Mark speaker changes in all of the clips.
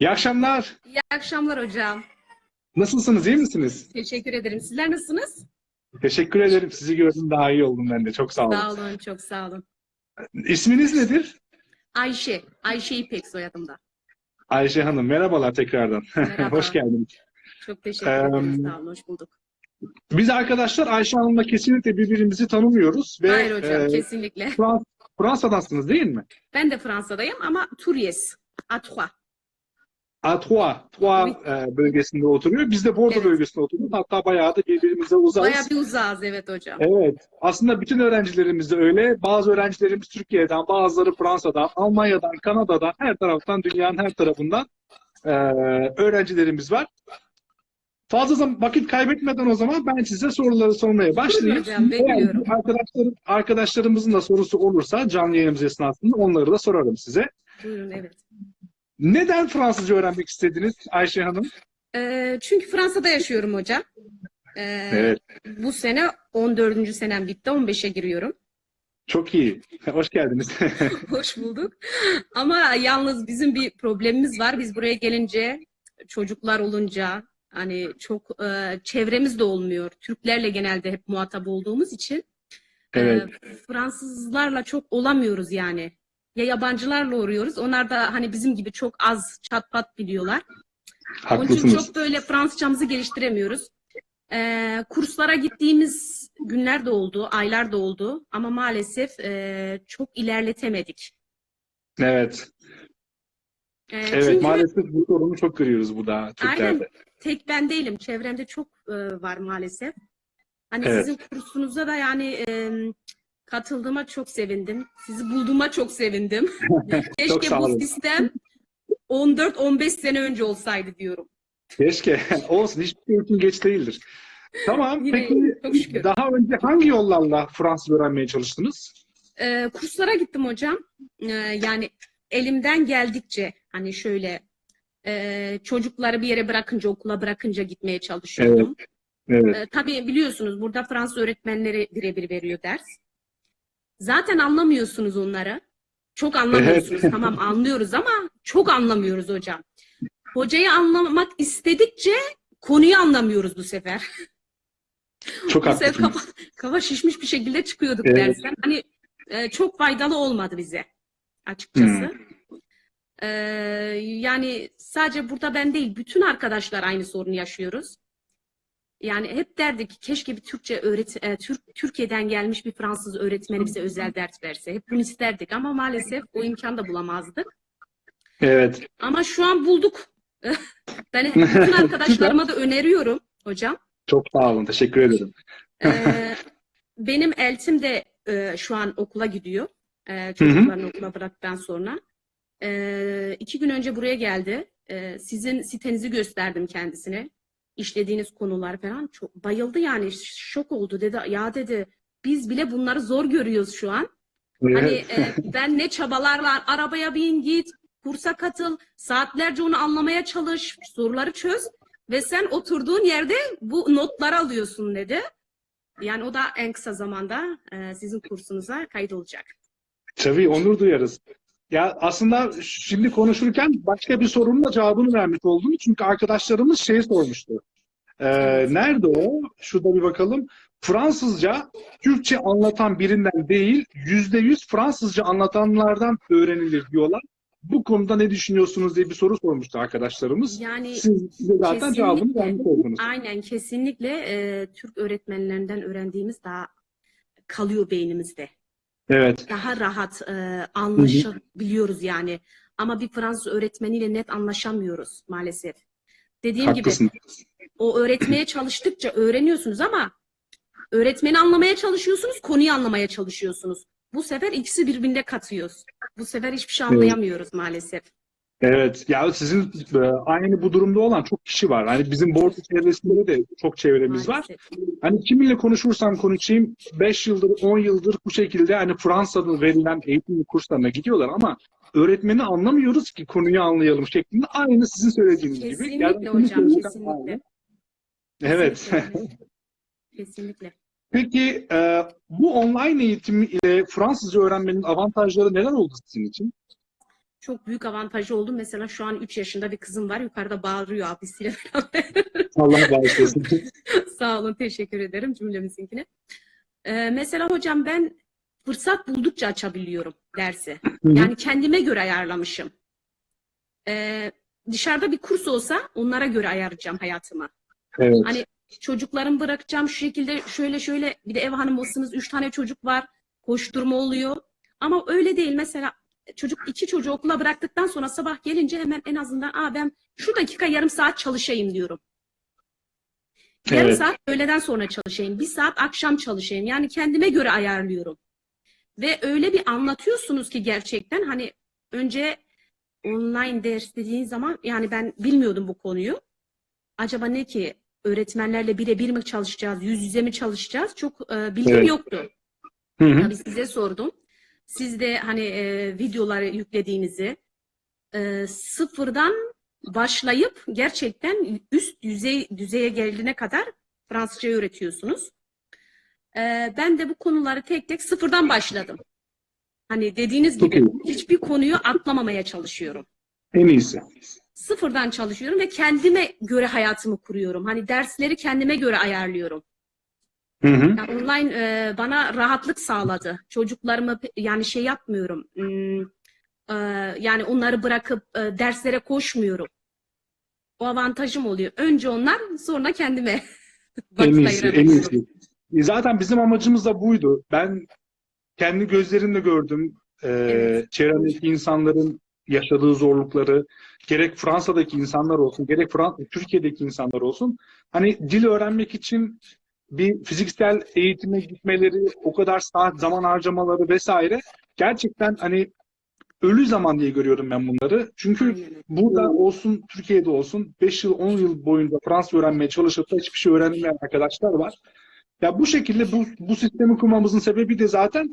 Speaker 1: İyi akşamlar.
Speaker 2: İyi akşamlar hocam.
Speaker 1: Nasılsınız, iyi misiniz?
Speaker 2: Teşekkür ederim. Sizler nasılsınız?
Speaker 1: Teşekkür ederim. Sizi gördüm daha iyi oldum ben de. Çok sağ olun.
Speaker 2: Sağ olun, çok sağ olun.
Speaker 1: İsminiz nedir?
Speaker 2: Ayşe. Ayşe İpek soyadımda.
Speaker 1: Ayşe Hanım, merhabalar tekrardan.
Speaker 2: Merhaba.
Speaker 1: hoş geldiniz.
Speaker 2: Çok teşekkür ederim.
Speaker 1: Ee,
Speaker 2: sağ olun, hoş bulduk.
Speaker 1: Biz arkadaşlar Ayşe Hanım'la kesinlikle birbirimizi tanımıyoruz. Ve,
Speaker 2: Hayır hocam,
Speaker 1: e,
Speaker 2: kesinlikle.
Speaker 1: Frans, Fransa'dansınız değil mi?
Speaker 2: Ben de Fransa'dayım ama Turies, A3.
Speaker 1: A, Tua, Tua evet. e, bölgesinde oturuyor. Biz de Bordo
Speaker 2: evet.
Speaker 1: bölgesinde oturuyoruz. Hatta bayağı da birbirimize uzağız.
Speaker 2: Bayağı bir uzağız evet hocam.
Speaker 1: Evet. Aslında bütün öğrencilerimiz de öyle. Bazı öğrencilerimiz Türkiye'den, bazıları Fransa'dan, Almanya'dan, Kanada'dan, her taraftan, dünyanın her tarafından e, öğrencilerimiz var. Fazla zaman, vakit kaybetmeden o zaman ben size soruları sormaya başlayayım.
Speaker 2: Hocam, bekliyorum.
Speaker 1: Arkadaşlarım, arkadaşlarımızın da sorusu olursa canlı yayınımız esnasında onları da sorarım size.
Speaker 2: Buyurun, evet.
Speaker 1: Neden Fransızca öğrenmek istediniz Ayşe Hanım?
Speaker 2: Eee, çünkü Fransa'da yaşıyorum hocam. Eee,
Speaker 1: Evet.
Speaker 2: Bu sene 14. senem bitti, 15'e giriyorum.
Speaker 1: Çok iyi. Hoş geldiniz.
Speaker 2: Hoş bulduk. Ama yalnız bizim bir problemimiz var. Biz buraya gelince çocuklar olunca hani çok e, çevremiz de olmuyor. Türklerle genelde hep muhatap olduğumuz için e,
Speaker 1: evet.
Speaker 2: Fransızlarla çok olamıyoruz yani. Ya yabancılarla oluyoruz. Onlar da hani bizim gibi çok az çat pat biliyorlar. Onun için
Speaker 1: Haklısınız.
Speaker 2: çok böyle Fransızcamızı geliştiremiyoruz. Ee, kurslara gittiğimiz günler de oldu, aylar da oldu ama maalesef e, çok ilerletemedik.
Speaker 1: Evet.
Speaker 2: Ee,
Speaker 1: Evet
Speaker 2: çünkü
Speaker 1: maalesef bu sorunu çok görüyoruz bu da Türklerde.
Speaker 2: Aynen. tek ben değilim, çevremde çok e, var maalesef. Hani
Speaker 1: Evet.
Speaker 2: sizin kursunuza da yani e, katıldığıma çok sevindim. Sizi bulduğuma çok sevindim.
Speaker 1: Çok
Speaker 2: Keşke
Speaker 1: sağ
Speaker 2: bu sistem 14-15 sene önce olsaydı diyorum.
Speaker 1: Keşke. Olsun. Hiçbir şey için geç değildir. Tamam.
Speaker 2: Yine
Speaker 1: Peki
Speaker 2: çok
Speaker 1: daha önce hangi yollarla Fransız öğrenmeye çalıştınız?
Speaker 2: Ee, kurslara gittim hocam. Ee, yani elimden geldikçe hani şöyle e, çocukları bir yere bırakınca okula bırakınca gitmeye çalışıyordum.
Speaker 1: Evet.
Speaker 2: Ee, tabii biliyorsunuz burada Fransız öğretmenleri birebir veriyor ders. Zaten anlamıyorsunuz onları. Çok anlamıyorsunuz. Tamam anlıyoruz ama çok anlamıyoruz hocam. Hocayı anlamak istedikçe konuyu anlamıyoruz bu sefer.
Speaker 1: Çok haklısınız.
Speaker 2: kafa, kafa şişmiş bir şekilde çıkıyorduk
Speaker 1: Evet.
Speaker 2: dersten. Hani e, çok faydalı olmadı bize açıkçası. E, yani sadece burada ben değil, bütün arkadaşlar aynı sorunu yaşıyoruz. Yani hep derdik ki keşke bir Türkçe öğret e, Türk Türkiye'den gelmiş bir Fransız öğretmeni bize özel ders verse. Hep bunu isterdik ama maalesef o imkanı da bulamazdık.
Speaker 1: Evet.
Speaker 2: Ama şu an bulduk. ben bütün arkadaşlarıma da öneriyorum hocam.
Speaker 1: Çok sağ olun. Teşekkür ederim.
Speaker 2: Ee, benim eltim de e, şu an okula gidiyor. E, çocuklarını okula bıraktıktan sonra. E, iki gün önce buraya geldi. E, sizin sitenizi gösterdim kendisine. İşlediğiniz konular falan. Çok bayıldı yani. Şok oldu dedi. Ya dedi biz bile bunları zor görüyoruz şu an. Hani
Speaker 1: Evet.
Speaker 2: e, ben ne çabalarla arabaya bin git, kursa katıl, saatlerce onu anlamaya çalış, soruları çöz ve sen oturduğun yerde bu notları alıyorsun dedi. Yani o da en kısa zamanda e, sizin kursunuza kaydolacak.
Speaker 1: Tabii onur duyarız. Ya aslında şimdi konuşurken başka bir sorunun da cevabını vermiş oldum. Çünkü arkadaşlarımız şey sormuştu. Ee, nerede o? Şurada bir bakalım. Fransızca Türkçe anlatan birinden değil, yüzde yüz Fransızca anlatanlardan öğrenilir diyorlar. Bu konuda ne düşünüyorsunuz diye bir soru sormuştu arkadaşlarımız.
Speaker 2: Yani
Speaker 1: Siz size zaten
Speaker 2: kesinlikle.
Speaker 1: cevabını vermiş oldunuz.
Speaker 2: aynen kesinlikle e, Türk öğretmenlerinden öğrendiğimiz daha kalıyor beynimizde.
Speaker 1: Evet.
Speaker 2: daha rahat e, anlaşabiliyoruz yani. Ama bir Fransız öğretmeniyle net anlaşamıyoruz maalesef. Dediğim gibi
Speaker 1: Haklısın.
Speaker 2: o öğretmeye çalıştıkça öğreniyorsunuz ama öğretmeni anlamaya çalışıyorsunuz, konuyu anlamaya çalışıyorsunuz. Bu sefer ikisi birbirine katıyoruz. Bu sefer hiçbir şey anlayamıyoruz maalesef.
Speaker 1: Evet. Ya sizin e, aynı bu durumda olan çok kişi var. Hani bizim Borsa çevresinde de çok çevremiz var. Hani kiminle konuşursam konuşayım 5 yıldır 10 yıldır bu şekilde hani Fransa'da verilen eğitim kurslarına gidiyorlar ama öğretmeni anlamıyoruz ki konuyu anlayalım şeklinde aynı sizin söylediğiniz gibi.
Speaker 2: Kesinlikle hocam, kesinlikle.
Speaker 1: aynı. Evet.
Speaker 2: Kesinlikle. Kesinlikle.
Speaker 1: Peki e, bu online eğitim ile Fransızca öğrenmenin avantajları neler oldu sizin için?
Speaker 2: Çok büyük avantajı oldu. Mesela şu an 3 yaşında bir kızım var. Yukarıda bağırıyor abisiyle beraber.
Speaker 1: Allah bağışlasın.
Speaker 2: Sağ olun, teşekkür ederim cümlemizinkine. Ee, mesela hocam ben fırsat buldukça açabiliyorum dersi. Yani kendime göre ayarlamışım. Ee, dışarıda bir kurs olsa onlara göre ayarlayacağım hayatımı.
Speaker 1: evet.
Speaker 2: Hani çocuklarımı bırakacağım şu şekilde şöyle şöyle bir de ev hanımısınız üç tane çocuk var koşturma oluyor. Ama öyle değil mesela çocuk iki çocuğu okula bıraktıktan sonra sabah gelince hemen en azından Aa, ben şu dakika yarım saat çalışayım diyorum. Yarım
Speaker 1: Evet.
Speaker 2: saat öğleden sonra çalışayım. Bir saat akşam çalışayım. Yani kendime göre ayarlıyorum. Ve öyle bir anlatıyorsunuz ki gerçekten hani önce online ders dediğin zaman yani ben bilmiyordum bu konuyu. Acaba ne ki öğretmenlerle birebir mi çalışacağız, yüz yüze mi çalışacağız? Çok e, bilgim
Speaker 1: Evet.
Speaker 2: yoktu.
Speaker 1: Hı hı.
Speaker 2: Tabii size sordum. Siz de hani e, videoları yüklediğinizi e, sıfırdan başlayıp gerçekten üst düzey düzeye geldiğine kadar Fransızca öğretiyorsunuz. E, ben de bu konuları tek tek sıfırdan başladım. Hani dediğiniz gibi hiçbir konuyu atlamamaya çalışıyorum.
Speaker 1: En iyisi.
Speaker 2: Sıfırdan çalışıyorum ve kendime göre hayatımı kuruyorum. Hani dersleri kendime göre ayarlıyorum.
Speaker 1: Hı hı.
Speaker 2: Yani online e, bana rahatlık sağladı. Çocuklarımı yani şey yapmıyorum. e, yani onları bırakıp e, derslere koşmuyorum. O avantajım oluyor. Önce onlar sonra kendime
Speaker 1: En
Speaker 2: vakit ayırabiliyorum.
Speaker 1: iyisi. E, Zaten bizim amacımız da buydu. Ben kendi gözlerimle gördüm. Ee,
Speaker 2: Evet.
Speaker 1: çevremdeki insanların yaşadığı zorlukları, gerek Fransa'daki insanlar olsun, gerek Fran- Türkiye'deki insanlar olsun. Hani dil öğrenmek için bir fiziksel eğitime gitmeleri, o kadar saat zaman harcamaları vesaire gerçekten hani ölü zaman diye görüyorum ben bunları. Çünkü
Speaker 2: Aynen.
Speaker 1: Burada olsun, Türkiye'de olsun 5 yıl, 10 yıl boyunca Fransız öğrenmeye çalışıp da hiçbir şey öğrenmeyen arkadaşlar var. Ya bu şekilde bu, bu sistemi kurmamızın sebebi de zaten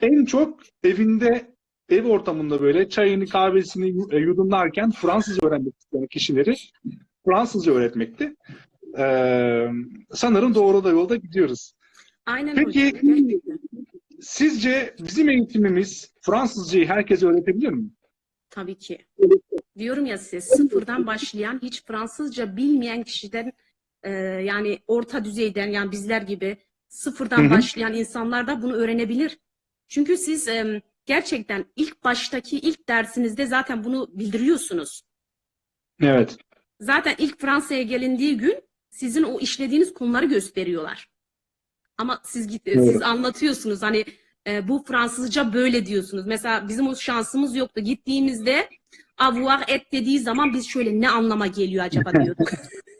Speaker 1: en çok evinde, ev ortamında böyle çayını, kahvesini e, yudumlarken Fransızca öğrenmek isteyen kişileri Fransızca öğretmekti. Ee, sanırım doğru da yolda gidiyoruz.
Speaker 2: Aynen
Speaker 1: Peki
Speaker 2: hocam. Gerçekten.
Speaker 1: sizce bizim eğitimimiz Fransızcayı herkese öğretebilir mi?
Speaker 2: Tabii ki. Diyorum ya size sıfırdan başlayan hiç Fransızca bilmeyen kişiden e, yani orta düzeyden yani bizler gibi sıfırdan
Speaker 1: Hı hı.
Speaker 2: başlayan insanlar da bunu öğrenebilir. Çünkü siz e, gerçekten ilk baştaki ilk dersinizde zaten bunu bildiriyorsunuz.
Speaker 1: Evet.
Speaker 2: Zaten ilk Fransa'ya gelindiği gün sizin o işlediğiniz konuları gösteriyorlar. Ama siz git,
Speaker 1: Evet.
Speaker 2: siz anlatıyorsunuz hani e, bu Fransızca böyle diyorsunuz. Mesela bizim o şansımız yoktu. Gittiğimizde avoir et dediği zaman biz şöyle ne anlama geliyor acaba diyorduk.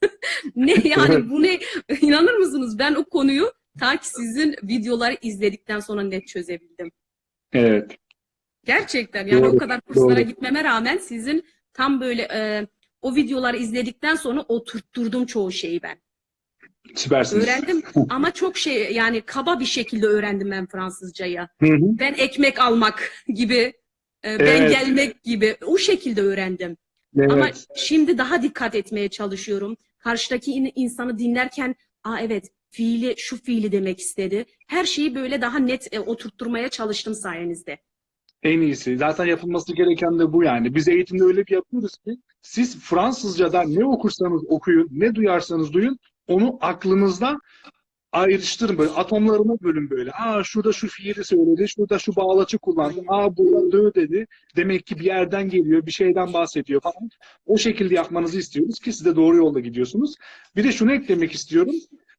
Speaker 2: ne yani bu ne? İnanır mısınız? Ben o konuyu ta ki sizin videoları izledikten sonra net çözebildim.
Speaker 1: Evet.
Speaker 2: Gerçekten yani
Speaker 1: Doğru,
Speaker 2: o kadar kurslara
Speaker 1: doğru.
Speaker 2: gitmeme rağmen sizin tam böyle e, o videoları izledikten sonra oturtturdum çoğu şeyi ben.
Speaker 1: Süpersiniz.
Speaker 2: Öğrendim ama çok şey yani kaba bir şekilde öğrendim ben Fransızcayı.
Speaker 1: Hı hı.
Speaker 2: Ben ekmek almak gibi, e, ben
Speaker 1: Evet.
Speaker 2: gelmek gibi o şekilde öğrendim.
Speaker 1: Evet.
Speaker 2: Ama şimdi daha dikkat etmeye çalışıyorum. Karşıdaki in- insanı dinlerken, aa evet fiili şu fiili demek istedi. Her şeyi böyle daha net e, oturtturmaya çalıştım sayenizde.
Speaker 1: En iyisi. Zaten yapılması gereken de bu yani. Biz eğitimde öyle bir yapıyoruz ki siz Fransızca'da ne okursanız okuyun, ne duyarsanız duyun, onu aklınızda ayrıştırın böyle atomlarına bölün böyle. Aa şurada şu fiili söyledi, şurada şu bağlaçı kullandı. Aa burada dö dedi. Demek ki bir yerden geliyor, bir şeyden bahsediyor falan. O şekilde yapmanızı istiyoruz ki siz de doğru yolda gidiyorsunuz. Bir de şunu eklemek istiyorum.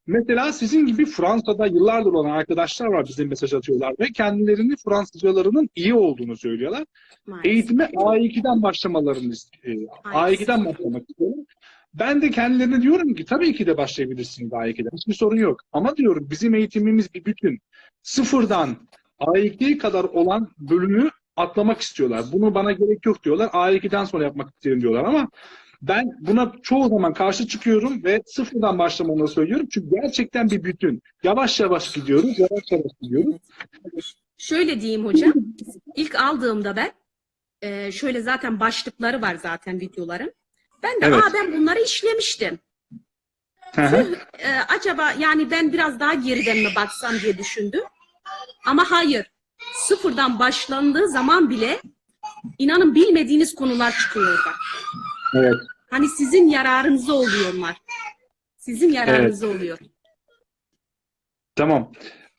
Speaker 1: Mesela sizin gibi Fransa'da yıllardır olan arkadaşlar var bize mesaj atıyorlar ve kendilerini Fransızcalarının iyi olduğunu söylüyorlar.
Speaker 2: Maalesef.
Speaker 1: Eğitime A2'den başlamalarını ist- e, A2'den başlamak istiyorum. Ben de kendilerine diyorum ki tabii ki de başlayabilirsiniz A2'den. Hiçbir sorun yok. Ama diyorum bizim eğitimimiz bir bütün. Sıfırdan A2'ye kadar olan bölümü atlamak istiyorlar. Bunu bana gerek yok diyorlar. A2'den sonra yapmak isterim diyorlar ama ben buna çoğu zaman karşı çıkıyorum ve sıfırdan başlamanı söylüyorum. Çünkü gerçekten bir bütün. Yavaş yavaş gidiyoruz, yavaş yavaş gidiyoruz.
Speaker 2: Şöyle diyeyim hocam. İlk aldığımda ben e, şöyle zaten başlıkları var zaten videoların. Ben de
Speaker 1: Evet.
Speaker 2: aa ben bunları işlemiştim.
Speaker 1: Hı hı.
Speaker 2: E, acaba yani ben biraz daha geriden mi baksam diye düşündüm. Ama hayır. Sıfırdan başlandığı zaman bile inanın bilmediğiniz konular çıkıyor orada.
Speaker 1: Evet.
Speaker 2: Hani sizin yararınıza oluyor onlar. Sizin yararınıza oluyor.
Speaker 1: Tamam.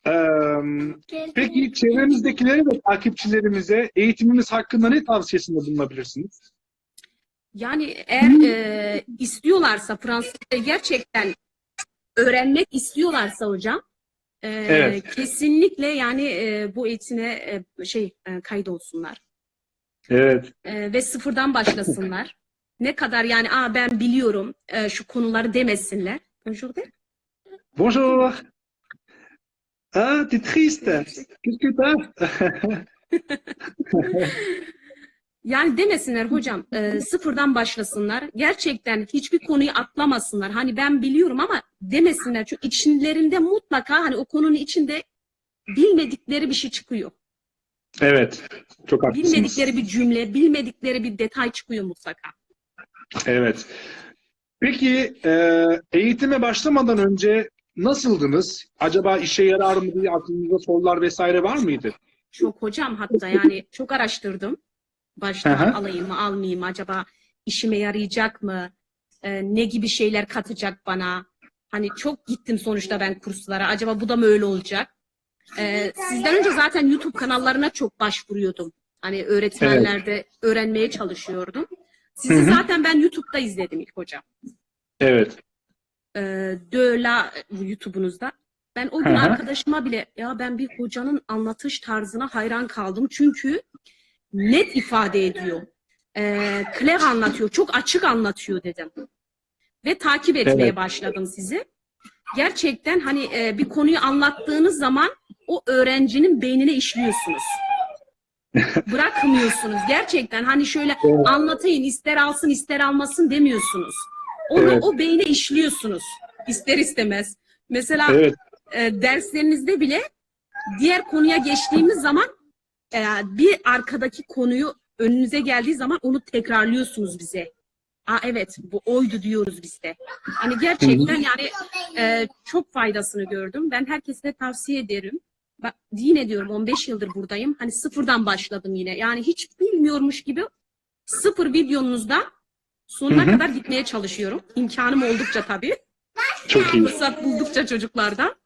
Speaker 1: Ee, peki çevremizdekilere ve takipçilerimize eğitimimiz hakkında ne tavsiyesinde bulunabilirsiniz?
Speaker 2: Yani eğer e, istiyorlarsa Fransızca gerçekten öğrenmek istiyorlarsa hocam e,
Speaker 1: Evet.
Speaker 2: kesinlikle yani e, bu eğitime e, şey e, kaydolsunlar
Speaker 1: Evet.
Speaker 2: E, ve sıfırdan başlasınlar. Ne kadar yani Aa, ben biliyorum e, şu konuları demesinler. Bonjour de.
Speaker 1: Bonjour. Ah, t'es triste. Qu'est-ce que t'as?
Speaker 2: Yani demesinler hocam e, sıfırdan başlasınlar. Gerçekten hiçbir konuyu atlamasınlar. Hani ben biliyorum ama demesinler. Çünkü içlerinde mutlaka hani o konunun içinde bilmedikleri bir şey çıkıyor.
Speaker 1: Evet. Çok haklısınız.
Speaker 2: Bilmedikleri bir cümle, bilmedikleri bir detay çıkıyor mutlaka.
Speaker 1: Evet. Peki e, eğitime başlamadan önce nasıldınız? Acaba işe yarar mı diye aklınızda sorular vesaire var mıydı?
Speaker 2: Çok hocam hatta yani çok araştırdım. Baştan alayım mı almayayım mı acaba işime yarayacak mı? Ee, ne gibi şeyler katacak bana? Hani çok gittim sonuçta ben kurslara. Acaba bu da mı öyle olacak? Ee, sizden önce zaten YouTube kanallarına çok başvuruyordum. Hani öğretmenlerde öğrenmeye çalışıyordum. Sizi
Speaker 1: Hı hı.
Speaker 2: zaten ben YouTube'da izledim ilk hocam.
Speaker 1: Evet.
Speaker 2: Ee, Döla YouTube'unuzda. Ben o gün
Speaker 1: Hı hı.
Speaker 2: arkadaşıma bile ya ben bir hocanın anlatış tarzına hayran kaldım. Çünkü net ifade ediyor. Ee, clear anlatıyor. Çok açık anlatıyor dedim. Ve takip etmeye
Speaker 1: Evet.
Speaker 2: başladım sizi. Gerçekten hani e, bir konuyu anlattığınız zaman o öğrencinin beynine işliyorsunuz. Bırakmıyorsunuz. Gerçekten hani şöyle
Speaker 1: Evet.
Speaker 2: anlatayım ister alsın ister almasın demiyorsunuz. Onu
Speaker 1: Evet.
Speaker 2: o beyne işliyorsunuz. ister istemez. Mesela
Speaker 1: Evet.
Speaker 2: e, derslerinizde bile diğer konuya geçtiğimiz zaman e, bir arkadaki konuyu önünüze geldiği zaman onu tekrarlıyorsunuz bize. Aa evet bu oydu diyoruz biz de. Hani gerçekten yani e, çok faydasını gördüm. Ben herkese tavsiye ederim. Bak yine diyorum 15 yıldır buradayım. Hani sıfırdan başladım yine. Yani hiç bilmiyormuş gibi sıfır videonuzda sonuna
Speaker 1: Hı hı.
Speaker 2: kadar gitmeye çalışıyorum. İmkanım oldukça tabii.
Speaker 1: Çok iyi.
Speaker 2: Fırsat buldukça çocuklardan.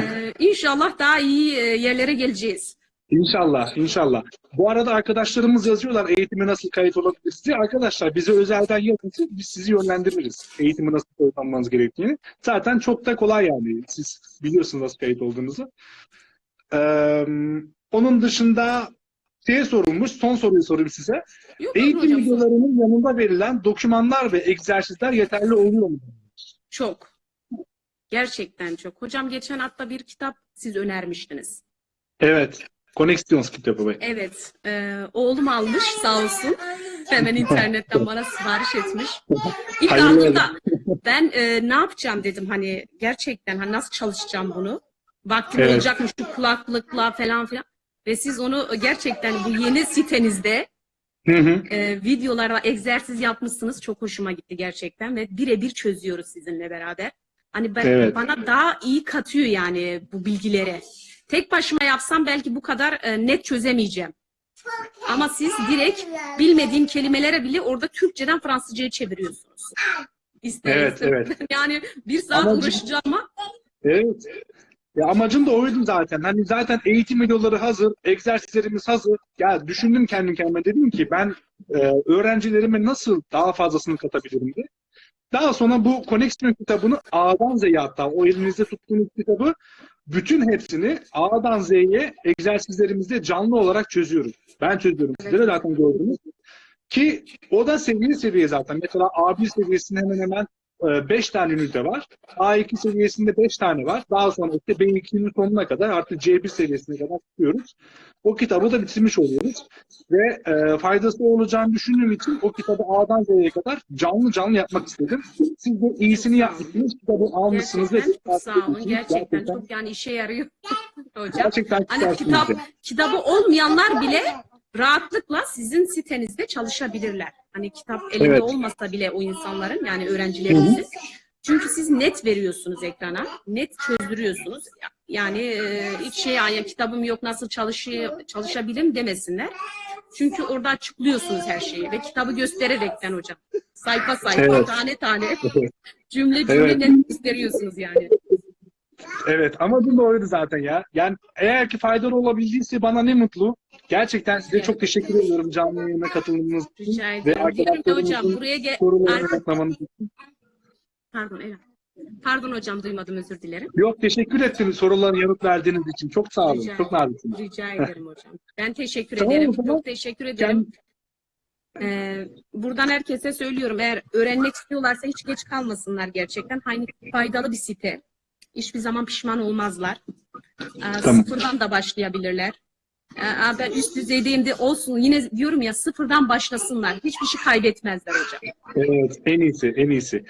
Speaker 2: Ee, inşallah daha iyi e, yerlere geleceğiz.
Speaker 1: İnşallah, inşallah. Bu arada arkadaşlarımız yazıyorlar eğitime nasıl kayıt olabiliriz diye. Arkadaşlar bize özelden yazın, biz sizi yönlendiririz. Eğitimi nasıl kayıt olmanız gerektiğini. Zaten çok da kolay yani. Siz biliyorsunuz nasıl kayıt olduğunuzu. Ee, onun dışında şeye sorulmuş, son soruyu sorayım size.
Speaker 2: Yok
Speaker 1: Eğitim
Speaker 2: hocam,
Speaker 1: videolarının yanında verilen dokümanlar ve egzersizler yeterli oluyor mu?
Speaker 2: Çok. Gerçekten çok. Hocam geçen hafta bir kitap siz önermiştiniz.
Speaker 1: Evet. Connections kitabı. bu.
Speaker 2: Evet. e, oğlum almış sağ olsun. Hemen internetten bana sipariş etmiş. İlk
Speaker 1: Hayırlı
Speaker 2: aldığımda ben e, ne yapacağım dedim hani gerçekten hani nasıl çalışacağım bunu. Vaktim
Speaker 1: Evet.
Speaker 2: olacakmış şu kulaklıkla falan filan. Ve siz onu gerçekten bu yeni sitenizde
Speaker 1: Hı hı.
Speaker 2: e, videolara egzersiz yapmışsınız. Çok hoşuma gitti gerçekten ve birebir çözüyoruz sizinle beraber. Hani ben,
Speaker 1: Evet.
Speaker 2: bana daha iyi katıyor yani bu bilgileri. Tek başıma yapsam belki bu kadar e, net çözemeyeceğim. Ama siz direkt bilmediğim kelimelere bile orada Türkçeden Fransızcaya çeviriyorsunuz. İster
Speaker 1: Evet,
Speaker 2: istemez.
Speaker 1: evet.
Speaker 2: Yani bir saat
Speaker 1: Ama-
Speaker 2: uğraşacağım ama
Speaker 1: Evet. Ya amacım da oydu zaten. Hani zaten eğitim videoları hazır, egzersizlerimiz hazır. Ya düşündüm kendi kendime dedim ki ben e, öğrencilerime nasıl daha fazlasını katabilirim diye. Daha sonra bu Connection kitabını A'dan Z'ye hatta o elinizde tuttuğunuz kitabı bütün hepsini A'dan Z'ye egzersizlerimizde canlı olarak çözüyoruz. Ben çözüyorum. Sizlere zaten gördünüz. Ki o da seviye seviye zaten. Mesela A1 seviyesinde hemen hemen 5 tane ünite var. A2 seviyesinde 5 tane var. Daha sonra işte B2'nin sonuna kadar artık C1 seviyesine kadar tutuyoruz. O kitabı da bitirmiş oluyoruz. Ve e, faydası olacağını düşündüğüm için o kitabı A'dan Z'ye kadar canlı canlı yapmak istedim. Siz de iyisini yapmışsınız. Kitabı almışsınız. ve
Speaker 2: gerçekten çok sağ olun.
Speaker 1: etmişsiniz.
Speaker 2: Gerçekten çok yani işe yarıyor hocam.
Speaker 1: Gerçekten
Speaker 2: Hani kitap kitabı olmayanlar bile rahatlıkla sizin sitenizde çalışabilirler. Hani kitap elinde
Speaker 1: Evet.
Speaker 2: olmasa bile o insanların yani öğrencilerimizin. Çünkü siz net veriyorsunuz ekrana. Net çözdürüyorsunuz. Yani e, hiç şey yani kitabım yok nasıl çalışıyor, çalışabilirim demesinler. Çünkü orada açıklıyorsunuz her şeyi ve kitabı göstererekten hocam. Sayfa sayfa,
Speaker 1: Evet.
Speaker 2: tane tane, cümle cümle
Speaker 1: Evet.
Speaker 2: net gösteriyorsunuz yani.
Speaker 1: Evet amacım da oydu zaten ya. Yani eğer ki faydalı olabildiyse bana ne mutlu. Gerçekten size
Speaker 2: Evet.
Speaker 1: çok teşekkür ediyorum canlı yayına katıldığınız için.
Speaker 2: Rica
Speaker 1: Ve
Speaker 2: ederim. Ki hocam
Speaker 1: arkadaşlarımızın
Speaker 2: buraya gel...
Speaker 1: sorularını
Speaker 2: Ar-
Speaker 1: yanıtlamanız için.
Speaker 2: Pardon, evet. Pardon hocam duymadım özür dilerim.
Speaker 1: Yok teşekkür ettim soruların yanıt verdiğiniz için. Çok sağ olun.
Speaker 2: Rica
Speaker 1: Çok naziksiniz.
Speaker 2: Rica ederim hocam. Ben teşekkür
Speaker 1: Tamam,
Speaker 2: ederim.
Speaker 1: o zaman
Speaker 2: Çok teşekkür ederim. Ee, buradan herkese söylüyorum. Eğer öğrenmek istiyorlarsa hiç geç kalmasınlar gerçekten. Hani faydalı bir site. Hiçbir zaman pişman olmazlar. Ee,
Speaker 1: Tamam.
Speaker 2: Sıfırdan da başlayabilirler. Ee, aa, ben üst düzeydeyim de olsun. Yine diyorum ya sıfırdan başlasınlar. Hiçbir şey kaybetmezler hocam.
Speaker 1: Evet en iyisi en iyisi.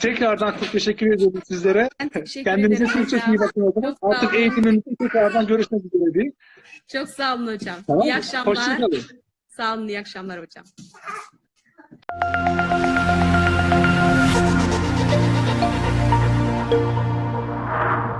Speaker 1: Tekrardan çok teşekkür ediyorum sizlere.
Speaker 2: Ben teşekkür
Speaker 1: Kendinize
Speaker 2: ederim
Speaker 1: çok çok
Speaker 2: hocam.
Speaker 1: iyi bakın zaman.
Speaker 2: Çok
Speaker 1: Artık
Speaker 2: olun.
Speaker 1: eğitimimizde tekrardan görüşmek üzere değil.
Speaker 2: Çok sağ olun hocam.
Speaker 1: Tamam?
Speaker 2: İyi akşamlar.
Speaker 1: Hoşçakalın.
Speaker 2: Sağ olun. iyi akşamlar hocam.